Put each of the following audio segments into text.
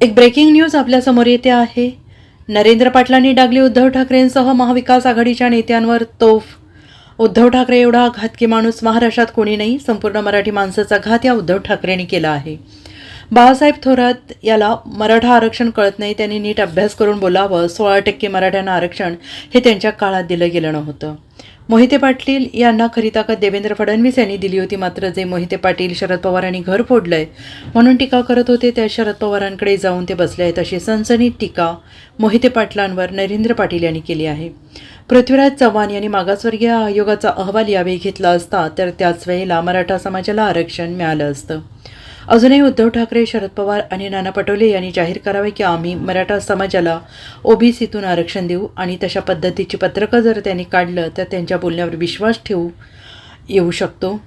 एक breaking news आपल्यासमोर येते आहे. नरेंद्र पाटलांनी डागली उद्धव ठाकरेंसह महाविकास आघाडीच्या नेत्यांवर तोफ. उद्धव ठाकरे एवढा घातकी माणूस महाराष्ट्रात कोणी नाही संपूर्ण मराठी माणसाचा घात या उद्धव ठाकरेंनी केला आहे. बाळासाहेब थोरात याला मराठा आरक्षण कळत नाही त्यांनी नीट अभ्यास करून बोलावं. सोळा टक्के मराठ्यांना आरक्षण हे त्यांच्या काळात दिलं गेलं नव्हतं. मोहिते पाटील यांना खरी ताकद देवेंद्र फडणवीस यांनी दिली होती मात्र जे मोहिते पाटील शरद पवारांनी घर फोडलंय म्हणून टीका करत होते त्या शरद पवारांकडे जाऊन ते बसले आहेत अशी सनसनीत टीका मोहिते पाटलांवर नरेंद्र पाटील यांनी केली आहे. पृथ्वीराज चव्हाण यांनी मागासवर्गीय आयोगाचा अहवाल यावेळी घेतला असता तर त्याच वेळेला मराठा समाजाला आरक्षण मिळालं असतं. अजूनही उद्धव ठाकरे शरद पवार आणि नाना पटोले यांनी जाहीर करावे की आम्ही मराठा समाजाला ओबीसीतून आरक्षण देऊ आणि तशा पद्धतीची पत्रकं जर त्यांनी काढलं तर त्यांच्या बोलण्यावर विश्वास ठेवू येऊ शकतो.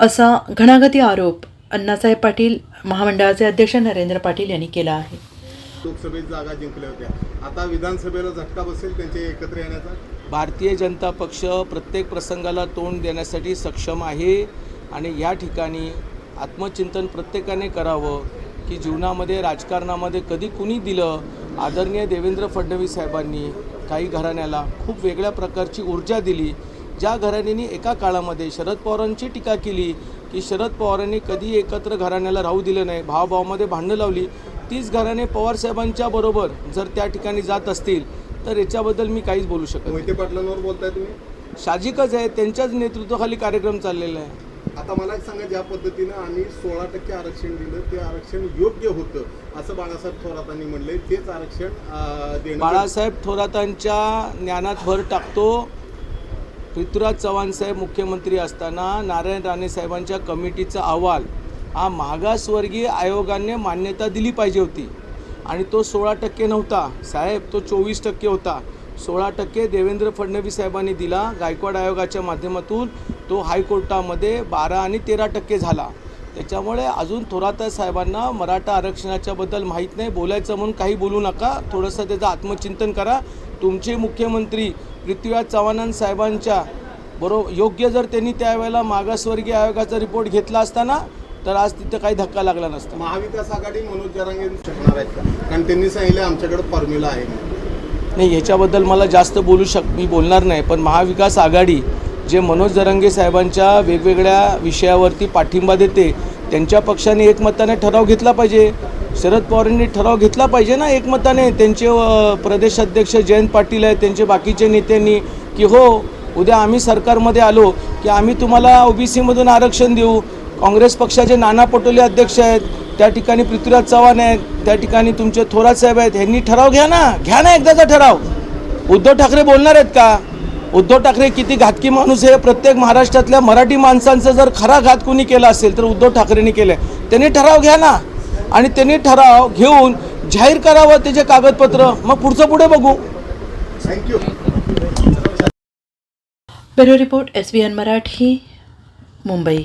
असा घणागती आरोप अण्णासाहेब पाटील महामंडळाचे अध्यक्ष नरेंद्र पाटील यांनी केला आहे. लोकसभेत जागा जिंकल्या होत्या. आता विधानसभेला झटका बसेल त्यांचे एकत्र येण्याचा? भारतीय जनता पक्ष प्रत्येक प्रसंगाला तोंड देण्यासाठी सक्षम आहे आणि या ठिकाणी आत्मचिंतन प्रत्येकाने करावं की जीवनामध्ये राजकारणामध्ये कधी कुणी दिलं? आदरणीय देवेंद्र फडणवीस साहेबांनी काही घराण्याला खूप वेगळ्या प्रकारची ऊर्जा दिली. ज्या घराण्यांनी एका काळामध्ये शरद पवारांची टीका केली की शरद पवारांनी कधी एकत्र घराण्याला राहू दिलं नाही भावाभावामध्ये भांडणं लावली तीच घराणे पवारसाहेबांच्या बरोबर जर त्या ठिकाणी जात असतील तर याच्याबद्दल मी काहीच बोलू शकत. मोहिते पाटलांवर बोलताय तुम्ही? साहजिकच आहे त्यांच्याच नेतृत्वाखाली कार्यक्रम चाललेला आहे. आता मला एक सांगा ज्या पद्धतीनं आम्ही सोळा टक्के आरक्षण दिलं ते आरक्षण योग्य होतं असं बाळासाहेब थोरातांनी म्हणले तेच आरक्षण बाळासाहेब थोरातांच्या ज्ञानात भर टाकतो. पृथ्वीराज चव्हाण साहेब मुख्यमंत्री असताना नारायण राणे साहेबांच्या कमिटीचा अहवाल हा मागासवर्गीय आयोगाने मान्यता दिली पाहिजे होती. आणि तो सोळा टक्के नव्हता. साहेब तो चोवीस टक्के होता. सोळा टक्के देवेंद्र फडणवीस साहेबांनी दिला गायकवाड आयोगाच्या माध्यमातून. तो हायकोर्टामध्ये बारा आणि तेरा टक्के झाला. त्याच्यामुळे अजून थोरात साहेबांना मराठा आरक्षणाच्याबद्दल माहीत नाही. बोलायचं म्हणून काही बोलू नका. थोडंसं त्याचं आत्मचिंतन करा. तुमचे मुख्यमंत्री पृथ्वीराज चव्हाण साहेबांच्या बरोबर योग्य जर त्यांनी त्यावेळेला मागासवर्गीय आयोगाचा रिपोर्ट घेतला असताना तर आज तिथं काही धक्का लागला नसता. महाविकास आघाडी मनोज जरांगे शकणार आहेत का? कारण त्यांनी सांगितलं आमच्याकडे फॉर्म्युला आहे. नाही ह्याच्याबद्दल मला जास्त बोलू शक मी बोलणार नाही. पण महाविकास आघाडी जे मनोज जरंगे साहेबांच्या वेगवेगळ्या विषयावरती पाठिंबा देते त्यांच्या पक्षाने एकमताने ठराव घेतला पाहिजे. शरद पवारांनी ठराव घेतला पाहिजे ना एकमताने? त्यांचे प्रदेशाध्यक्ष प्रदेश अध्यक्ष जयंत पाटील आहेत त्यांचे बाकीचे नेत्यांनी की हो उद्या आम्ही सरकारमध्ये आलो की आम्ही तुम्हाला ओबीसीमधून आरक्षण देऊ. काँग्रेस पक्षाचे नाना पटोले अध्यक्ष आहेत त्या ठिकाणी पृथ्वीराज चव्हाण आहेत त्या ठिकाणी तुमचे थोरात साहेब आहेत ह्यांनी ठराव घ्या ना. घ्या ना एकदाचा ठराव. उद्धव ठाकरे बोलणार आहेत का? उद्धव ठाकरे किती घातकी माणूस आहे? प्रत्येक महाराष्ट्रातल्या मराठी माणसांचा जर खरा घात कोणी केला असेल तर उद्धव ठाकरेंनी केलं त्यांनी ठराव घ्या ना. आणि त्यांनी ठराव घेऊन जाहीर करावं त्याचे कागदपत्र. मग पुढचं पुढे बघू. Thank you bureau report S B N Marathi Mumbai.